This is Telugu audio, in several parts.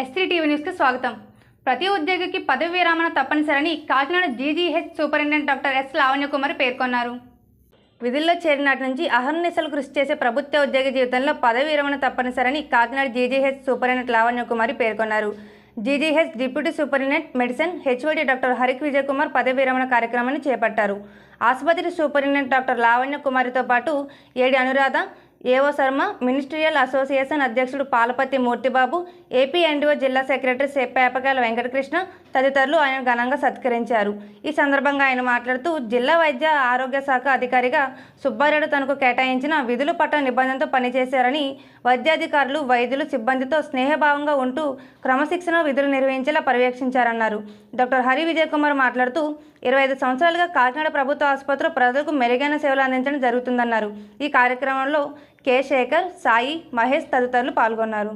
ఎస్సీ టీవీ న్యూస్కి స్వాగతం. ప్రతి ఉద్యోగికి పదవి విరమణ తప్పనిసరని Kakinada GGH superintendent doctor S Lavanyakumari పేర్కొన్నారు. విధుల్లో చేరినాటి నుంచి అహర్నిశలు కృషి చేసే ప్రభుత్వ ఉద్యోగ జీవితంలో పదవి విరమణ తప్పనిసరని కాకినాడ జీజీహెచ్ సూపరింటెండెంట్ లావణ్యకుమారి పేర్కొన్నారు. GGH deputy superintendent medicine HOD doctor Harik Vijay Kumar పదవి విరమణ కార్యక్రమాన్ని చేపట్టారు. ఆసుపత్రి సూపరింటెండెంట్ డాక్టర్ లావణ్య కుమారితో పాటు AD Anuradha AO Sharma ministerial association అధ్యక్షుడు పాలపతి మూర్తిబాబు ఏపీ ఎన్డీఓ జిల్లా సెక్రటరీ సేపేపకాయల వెంకటకృష్ణ తదితరులు ఆయన ఘనంగా సత్కరించారు. ఈ సందర్భంగా ఆయన మాట్లాడుతూ జిల్లా వైద్య ఆరోగ్య శాఖ అధికారిగా సుబ్బారెడ్డి తనకు కేటాయించిన విధులు పట్ల నిబంధనతో పనిచేశారని వైద్యాధికారులు వైద్యులు సిబ్బందితో స్నేహభావంగా ఉంటూ క్రమశిక్షణ విధులు నిర్వహించేలా పర్యవేక్షించారన్నారు. డాక్టర్ హరి విజయ్ కుమార్ మాట్లాడుతూ ఇరవై ఐదు సంవత్సరాలుగా కాకినాడ ప్రభుత్వ ఆసుపత్రిలో ప్రజలకు మెరుగైన సేవలు అందించడం జరుగుతుందన్నారు. ఈ కార్యక్రమంలో కె శేఖర్ సాయి మహేష్ తదితరులు పాల్గొన్నారు.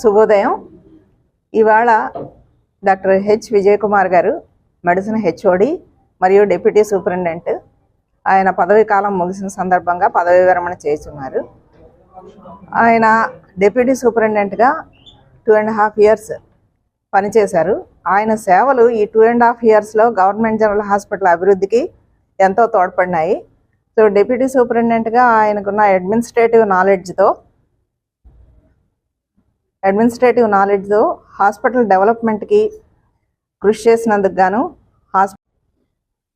శుభోదయం. ఇవాళ doctor H Vijay Kumar garu medicine HOD మరియు డిప్యూటీ సూపరింటెండెంట్ ఆయన పదవీ కాలం ముగిసిన సందర్భంగా పదవీ విరమణ చేస్తున్నారు. ఆయన డిప్యూటీ సూపరింటెండెంట్గా టూ అండ్ హాఫ్ ఇయర్స్ పనిచేశారు. ఆయన సేవలు ఈ టూ అండ్ హాఫ్ ఇయర్స్లో గవర్నమెంట్ జనరల్ హాస్పిటల్ అభివృద్ధికి ఎంతో తోడ్పడినాయి. సో డిప్యూటీ సూపరింటెండెంట్గా ఆయనకున్న అడ్మినిస్ట్రేటివ్ నాలెడ్జ్తో అడ్మినిస్ట్రేటివ్ నాలెడ్జ్తో హాస్పిటల్ డెవలప్మెంట్కి కృషి చేసినందుకు గాను హాస్పిటల్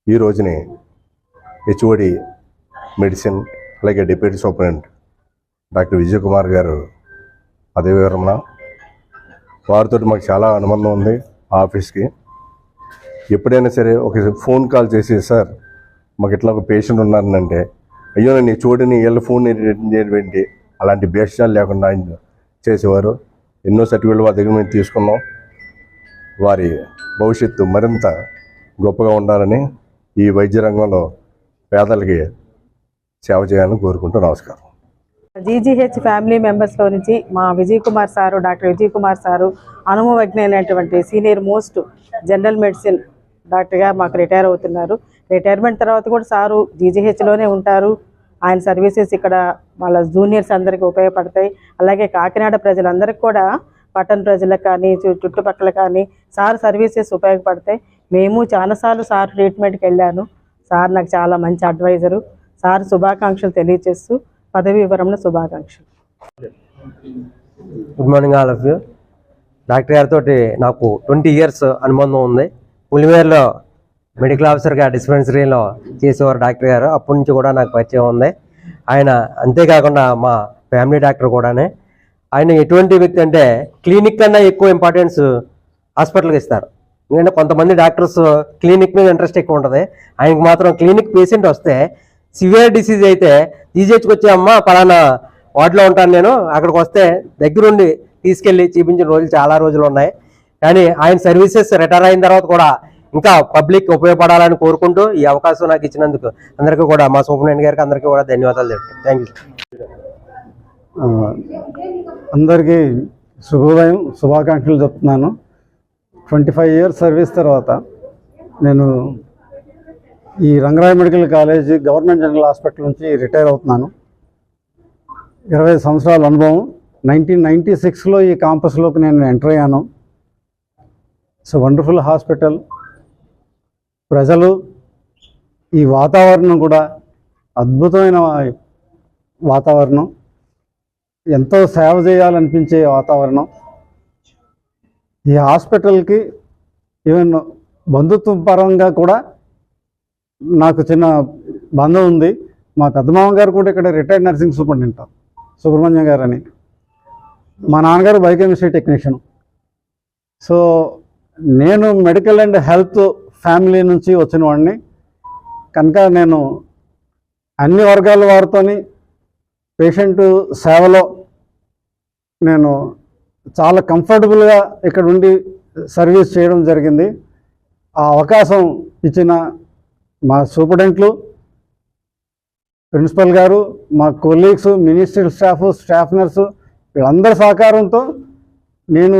ఈ రోజునే హెచ్ఓడి మెడిసిన్ అలాగే deputy superintendent doctor Vijay Kumar garu పదవి విరమణ. వారితో మాకు చాలా అనుబంధం ఉంది ఆఫీస్కి. ఎప్పుడైనా సరే ఒక ఫోన్ కాల్ చేసి సార్ మాకు ఇట్లా ఒక పేషెంట్ ఉన్నారనంటే అయ్యో నేను చూడని వీళ్ళ ఫోన్ రిటర్న్ చేయడం అలాంటి భేషాలు లేకుండా ఆయన చేసేవారు. ఎన్నో సర్టిఫికేట్లు వారి దగ్గర మేము తీసుకున్నాం. వారి భవిష్యత్తు మరింత గొప్పగా ఉండాలని ఈ వైద్య రంగంలో పేదలకి సేవ చేయాలని కోరుకుంటూ నమస్కారం. జీజీహెచ్ ఫ్యామిలీ మెంబర్స్లో నుంచి మా Vijay Kumar sir doctor Vijay Kumar sir అనుభవజ్ఞైనటువంటి senior most general medicine డాక్టర్గా మాకు రిటైర్ అవుతున్నారు. రిటైర్మెంట్ తర్వాత కూడా సారు జీజీహెచ్లోనే ఉంటారు. ఆయన సర్వీసెస్ ఇక్కడ వాళ్ళ జూనియర్స్ అందరికీ ఉపయోగపడతాయి. అలాగే కాకినాడ ప్రజలందరికీ కూడా పట్టణ ప్రజలకు కానీ చుట్టుపక్కల కానీ సార్ సర్వీసెస్ ఉపయోగపడతాయి. మేము చాలాసార్లు సార్ ట్రీట్మెంట్కి వెళ్ళాను. సార్ నాకు చాలా మంచి అడ్వైజరు. సార్ శుభాకాంక్షలు తెలియజేస్తూ పదవి వివరణ శుభాకాంక్షలు. Good morning all of you doctor గారితో నాకు ట్వంటీ ఇయర్స్ అనుబంధం ఉంది. పులివేరులో మెడికల్ ఆఫీసర్గా డిస్పెన్సరీలో చేసేవారు డాక్టర్ గారు. అప్పటి నుంచి కూడా నాకు పరిచయం ఉంది. ఆయన అంతేకాకుండా మా ఫ్యామిలీ డాక్టర్ కూడానే. ఆయన ఎటువంటి వ్యక్తి అంటే క్లినిక్ కన్నా ఎక్కువ ఇంపార్టెన్స్ హాస్పిటల్కి ఇస్తారు. ఎందుకంటే కొంతమంది డాక్టర్స్ క్లినిక్ మీద ఇంట్రెస్ట్ ఎక్కువ ఉంటుంది. ఆయనకు మాత్రం క్లినిక్ పేషెంట్ వస్తే సివియర్ డిసీజ్ అయితే తీసేసుకొచ్చి అమ్మ పలానా వార్డులో ఉంటాను నేను అక్కడికి వస్తే దగ్గరుండి తీసుకెళ్ళి చూపించిన రోజులు చాలా రోజులు ఉన్నాయి. కానీ ఆయన సర్వీసెస్ రిటైర్ అయిన తర్వాత కూడా ఇంకా పబ్లిక్ ఉపయోగపడాలని కోరుకుంటూ ఈ అవకాశం నాకు ఇచ్చినందుకు అందరికీ కూడా మా సూపరింటెండెంట్ గారికి అందరికీ కూడా ధన్యవాదాలు చెప్తాను థ్యాంక్ యూ అందరికీ శుభోదయం శుభాకాంక్షలు చెప్తున్నాను. ట్వంటీ ఫైవ్ ఇయర్స్ సర్వీస్ తర్వాత నేను ఈ Rangaraya medical college government general hospital నుంచి రిటైర్ అవుతున్నాను. ఇరవై ఐదు సంవత్సరాల అనుభవం. నైన్టీన్ నైంటీ సిక్స్లో ఈ కాంపస్లోకి నేను ఎంటర్ అయ్యాను. సో వండర్ఫుల్ హాస్పిటల్ ప్రజలు ఈ వాతావరణం కూడా అద్భుతమైన వాతావరణం. ఎంతో సేవ చేయాలనిపించే వాతావరణం. ఈ హాస్పిటల్కి ఈవెన్ బంధుత్వ పరంగా కూడా నాకు చిన్న బంధం ఉంది. మా పెద్దమామ గారు కూడా ఇక్కడ రిటైర్డ్ నర్సింగ్ సూపరింటెండెంట్ సుబ్రహ్మణ్యం గారు అని మా నాన్నగారు బయోకెమిస్ట్రీ టెక్నీషియన్. సో నేను మెడికల్ అండ్ హెల్త్ ఫ్యామిలీ నుంచి వచ్చిన వాడిని. కనుక నేను అన్ని వర్గాల వారితోని పేషెంట్ సేవలో నేను చాలా కంఫర్టబుల్గా ఇక్కడ ఉండి సర్వీస్ చేయడం జరిగింది. ఆ అవకాశం ఇచ్చిన మా సూపరింటెంట్లు ప్రిన్సిపల్ గారు మా colleagues ministerial staff staff nurse వీళ్ళందరి సహకారంతో నేను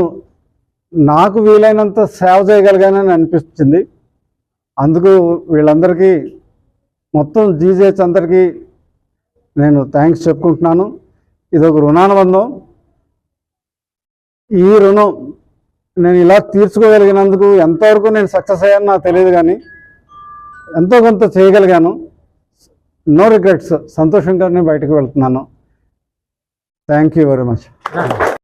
నాకు వీలైనంత సేవ చేయగలిగానని అనిపించింది అందుకు వీళ్ళందరికీ మొత్తం జీజేచ్ అందరికీ నేను థ్యాంక్స్ చెప్పుకుంటున్నాను. ఇది ఒక రుణానుబంధం. ఈ రుణం నేను ఇలా తీర్చుకోగలిగినందుకు ఎంతవరకు నేను సక్సెస్ అయ్యాను నాకు తెలియదు కానీ ఎంతో కొంత చేయగలిగాను. No regrets. సంతోషంగానే బయటకు వెళ్తున్నాను. Thank you very much.